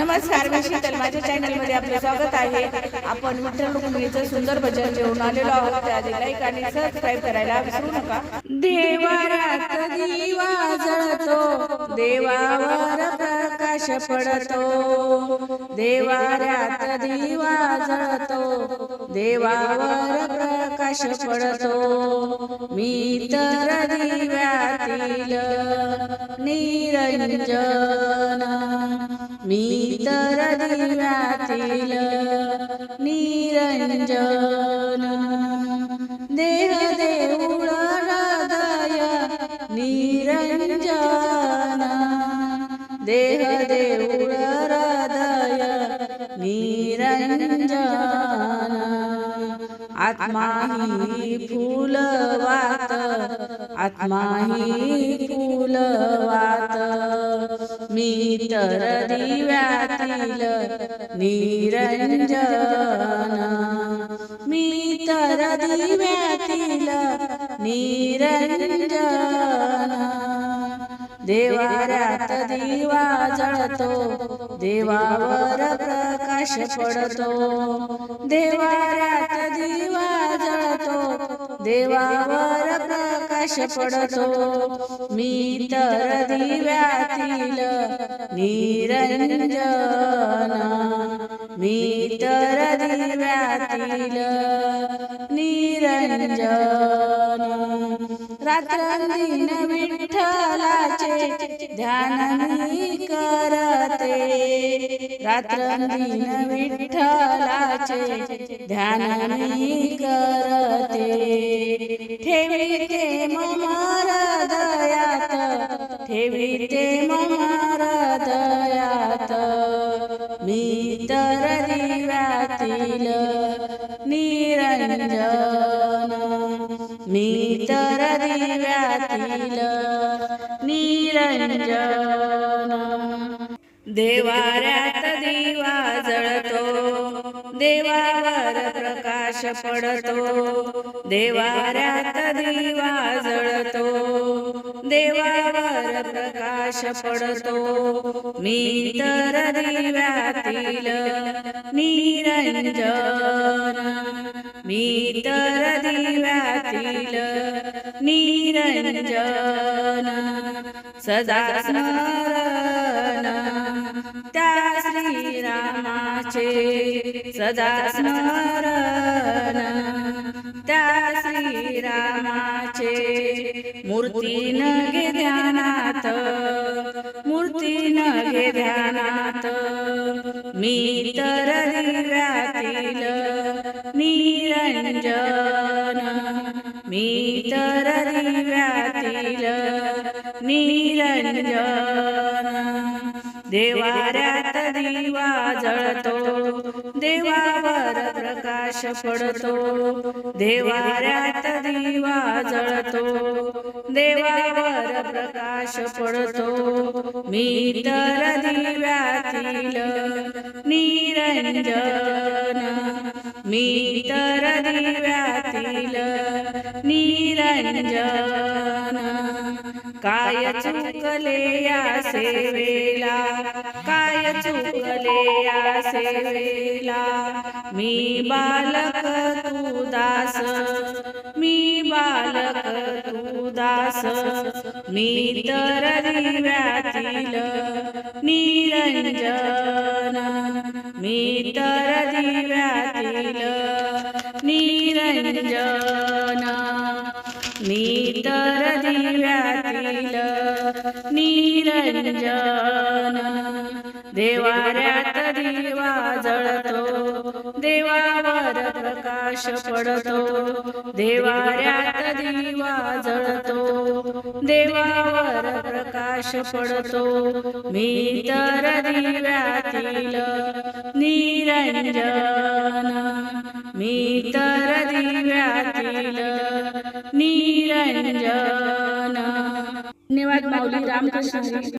नमस्कार मी शीतल माझ्या चॅनलमध्ये आपले स्वागत आहे. आपण विठ्ठल रुक्मिणीचं सुंदर भजन घेऊन आलेलो आहोत. त्याआधी लाईक आणि सबस्क्राईब करायला विसरू नका. देवारात दिवा जळतो देवावर प्रकाश पडतो. देवाऱ्यात दिवा जळतो देवावर प्रकाश पडतो. मी तर दिव्यातील निरंजन. मी तर दिव्यातील निरंजन देह देऊळ हृदय निरंजन देह देऊळ हृदय निरंजन आत्मा ही फुलवात आत्मा ही फुलवात. मी तर दिव्यातील निरंजन मी तर दिव्यातील निरंजन। देवाऱ्यात दिवा जळतो देवावर प्रकाश पडतो। देवाऱ्यात दिवा जळतो देवावर प्रकाश पडतो मी तर दिव्यातील निरंजन मी तर दिव्यातील निरंजन रात्रंदिन विठ्ठलाचे ध्यान मी करते. रात्रंदिन विठ्ठलाचे ध्यान मी करते. ठेवीते मम हृदयात ठेवीते मम हृदयात मी तर दिव्यातील निरंजन. मी दिव्यातील निरंजन. देवाऱ्यात दिवा जळतो देवावर प्रकाश पडतो. देवाऱ्यात दिवा जळतो देवावर प्रकाश पडतो. मी तर दिव्यातील निरंजन. मी तर दिव्यातील निरंजन सदा स्मरण. त्या श्रीरामाचे सदा स्मरण. त्या श्रीरामाचे मूर्ती न घे ध्यानात. मूर्ती न घे ध्यानात. मी तर दिव्यातील निरंजन मी तर दिव्यातील निरंजन. देवाऱ्यात दिवा जळतो देवावर प्रकाश पडतो. देवाऱ्यात दिवा जळतो देवावर प्रकाश पडतो. मी तर दिव्यातील निरंजन. मी तर दिव्यातील निरंजन. काय चुकले या सेवेला? काय चुकले या सेवेला? मी बालक तू दास. मी बालक तू दास. मी तर दिव्यातील निरंजन. मी तर दिव्यात निरंजन मी तर दिव्यातील निरंजन देवाऱ्यात दिवा जळतो देवावर प्रकाश पडतो देवाऱ्यात दिवा जळतो देवावर प्रकाश पडतो मी तर दिव्यातील निरंजन मी तर दिव्यातील निरंजन. धन्यवाद माऊली रामकृष्ण.